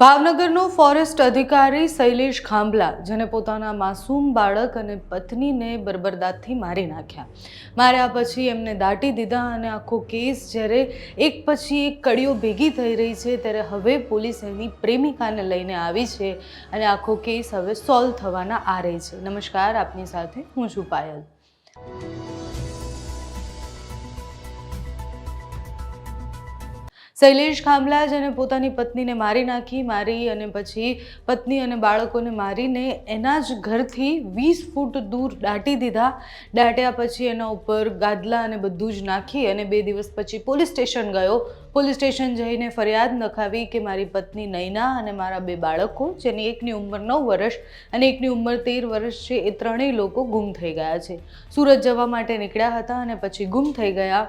ભાવનગરનો forest અધિકારી શૈલેષ ખાંભલા, જેને પોતાના માસૂમ બાળક અને પત્નીને બરબરદાતથી મારી નાખ્યા. માર્યા પછી એમને દાટી દીધા અને આખો કેસ જ્યારે એક પછી એક કડીઓ ભેગી થઈ રહી છે, ત્યારે હવે પોલીસ એની પ્રેમિકાને લઈને આવી છે અને આખો કેસ હવે સોલ્વ થવાના આરે છે. નમસ્કાર, આપની સાથે હું છું પાયલ. શૈલેષ ખાંભલાજ જેને પોતાની પત્નીને મારી નાખી, મારી અને પછી પત્ની અને બાળકોને મારીને એના જ ઘરથી વીસ ફૂટ દૂર દાટી દીધા. દાટ્યા પછી એના ઉપર ગાદલા અને બધું જ નાખી અને બે દિવસ પછી પોલીસ સ્ટેશન ગયો. પોલીસ સ્ટેશન જઈને ફરિયાદ નખાવી કે મારી પત્ની નૈના અને મારા બે બાળકો, જેની એકની ઉંમર નવ વર્ષ અને એકની ઉંમર તેર વર્ષ છે, એ ત્રણેય લોકો ગુમ થઈ ગયા છે. સુરત જવા માટે નીકળ્યા હતા અને પછી ગુમ થઈ ગયા.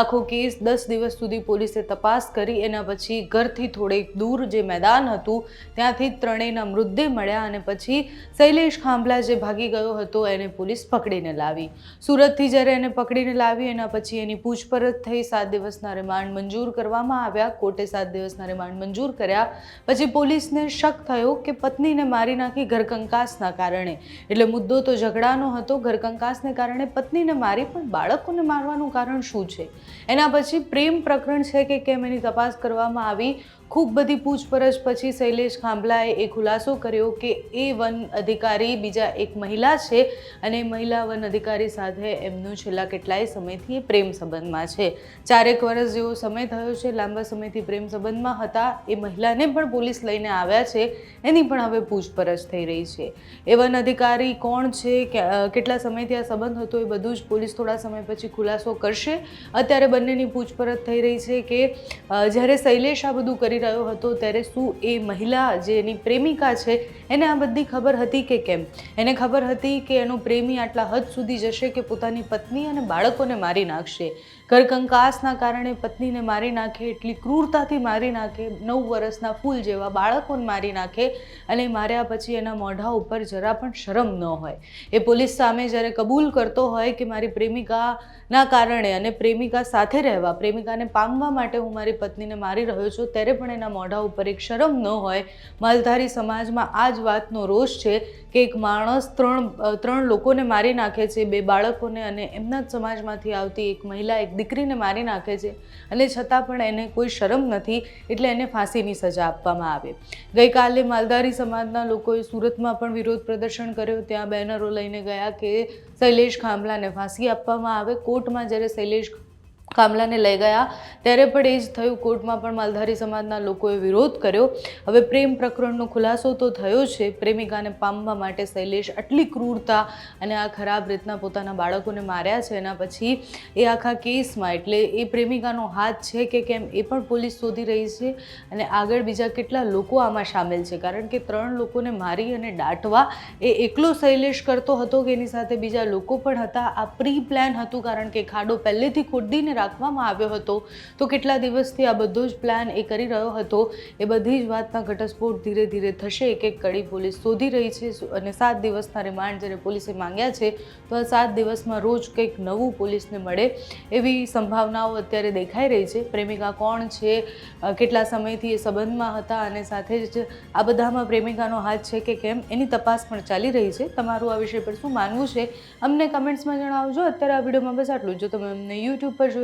આખો કેસ દસ દિવસ સુધી પોલીસે તપાસ કરી, એના પછી ઘરથી થોડેક દૂર જે મેદાન હતું, ત્યાંથી ત્રણેયના મૃતદેહ મળ્યા અને પછી શૈલેષ ખાંભલા જે ભાગી ગયો હતો, એને પોલીસ પકડીને લાવી. સુરતથી જ્યારે એને પકડીને લાવી, એના પછી એની પૂછપરછ થઈ, સાત દિવસના રિમાન્ડ મંજૂર કરવામાં આવ્યા. કોર્ટે સાત દિવસના રિમાન્ડ મંજૂર કર્યા. પછી પોલીસને શક થયો કે પત્નીને મારી નાખી ઘરકંકાસના કારણે. એટલે મુદ્દો તો ઝઘડાનો હતો. ઘરકંકાસને કારણે પત્નીને મારી પણ બાળકોને મારવાનું કારણ શું છે? એના પછી પ્રેમ પ્રકરણ છે કે કેમ એની તપાસ કરવામાં આવી? ખૂબ બધી પૂછપરછ પછી શૈલેષ ખાંભલાએ એ ખુલાસો કર્યો કે એ વન અધિકારી બીજા એક મહિલા છે અને મહિલા વન અધિકારી સાથે એમનું છેલ્લા કેટલાય સમયથી પ્રેમ સંબંધમાં છે. ચારેક વર્ષ જેવો સમય થયો છે. લાંબા સમયથી પ્રેમ સંબંધમાં હતા. એ મહિલાને પણ પોલીસ લઈને આવ્યા છે. એની પણ હવે પૂછપરછ થઈ રહી છે. એ વન અધિકારી કોણ છે? કેટલા સમયથી આ સંબંધ હતો? એ બધું જ પોલીસ થોડા સમય પછી ખુલાસો કરશે. અત્યારે બંનેની પૂછપરછ થઈ રહી છે કે જ્યારે શૈલેષ આ બધું કરી રહ્યો હતો, ત્યારે શું એ મહિલા જે એની પ્રેમિકા છે, એને આ બધી ખબર હતી કે કેમ? એને ખબર હતી કે એનો પ્રેમી આટલા હદ સુધી જશે કે પોતાની પત્ની અને બાળકોને મારી નાખશે. ઘરકંકાસના કારણે પત્નીને મારી નાખે, એટલી ક્રૂરતાથી મારી નાખે, નવ વર્ષના ફૂલ જેવા બાળકોને મારી નાખે અને માર્યા પછી એના મોઢા ઉપર જરા પણ શરમ ન હોય. એ પોલીસ સામે જ્યારે કબૂલ કરતો હોય કે મારી પ્રેમિકાના કારણે અને પ્રેમિકા સાથે રહેવા, પ્રેમિકાને પામવા માટે હું મારી પત્નીને મારી રહ્યો છું, ત્યારે પણ એના મોઢા ઉપર એક શરમ ન હોય. માલધારી સમાજમાં આ જ વાતનો રોષ છે કે એક માણસ ત્રણ ત્રણ લોકોને મારી નાખે છે, બે બાળકોને અને એમના જ સમાજમાંથી આવતી એક મહિલા એક દીકરીને મારી નાખે છે. અને છતાં પણ એને કોઈ શરમ નથી એટલે એને ફાંસીની સજા આપવામાં આવે. ગઈકાલે માલધારી સમાજના લોકોએ સુરતમાં પણ વિરોધ પ્રદર્શન કર્યો. ત્યાં બેનરો લઈને ગયા કે શૈલેષ ખાંભલાને ફાંસી આપવામાં આવે. કોર્ટમાં જ્યારે શૈલેષ ખામલાને લઈ ગયા. ત્યારે પણ એ જ થયું. કોર્ટમાં પણ માલધારી સમાજના લોકોએ વિરોધ કર્યો. હવે પ્રેમ પ્રકરણનો ખુલાસો તો થયો છે. પ્રેમિકાને પામવા માટે શૈલેષ આટલી ક્રૂરતા અને આ ખરાબ રીતના પોતાના બાળકોને માર્યા છે. એના પછી એ આખા કેસમાં, એટલે એ પ્રેમિકાનો હાથ છે કે કેમ, એ પણ પોલીસ શોધી રહી છે. અને આગળ બીજા કેટલા લોકો આમાં સામેલ છે? કારણ કે ત્રણ લોકોને મારી અને દાટવા એ એકલો શૈલેષ કરતો હતો કે એની સાથે બીજા લોકો પણ હતા. આ પ્રી પ્લાન હતું કારણ કે ખાડો પહેલેથી ખોદીને રાખવામાં આવ્યો હતો. તો કેટલા દિવસથી આ બધો જ પ્લાન એ કરી રહ્યો હતો, એ બધી જ વાતના ઘટસ્ફોટ ધીરે ધીરે થશે. એક એક કડી પોલીસ શોધી રહી છે અને સાત દિવસના રિમાન્ડ જ્યારે પોલીસે માંગ્યા છે, તો આ સાત દિવસમાં રોજ કંઈક નવું પોલીસને મળે એવી સંભાવનાઓ અત્યારે દેખાઈ રહી છે. પ્રેમિકા કોણ છે કેટલા સમયથી એ સંબંધમાં હતા અને સાથે જ આ બધામાં પ્રેમિકાનો હાથ છે કે કેમ, એની તપાસ પણ ચાલી રહી છે. તમારું આ વિષય પર શું માનવું છે? અમને કમેન્ટ્સમાં જણાવજો. અત્યારે આ વિડીયોમાં બસ આટલું જ. જો તમે અમને યુટ્યુબ પર જોઈ